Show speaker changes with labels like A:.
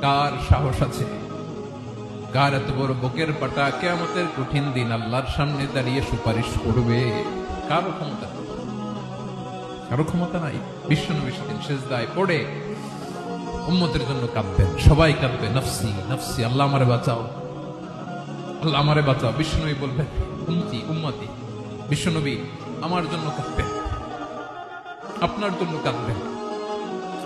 A: কার সাহস আছে? কার এত বড় বুকের পাটা? কেয়ামতের কঠিন দিন আল্লাহর সামনে দাঁড়িয়ে সুপারিশ করবে। কারও ক্ষমতা কারও ক্ষমতা নাই। বিশ্বনবী সেদিন শেষদায় পড়ে উম্মতের জন্য কাঁদবেন। সবাই কাঁদবে, নফসি নফসি, আল্লাহ আমারে বাঁচাও। আল্লাহ আমারে বাঁচাও। বিশ্বনবী বলবেন, উম্মতি উম্মতি, বিশ্বনবী আমার জন্য কাঁদবেন। আপনার জন্য কাঁদবেন।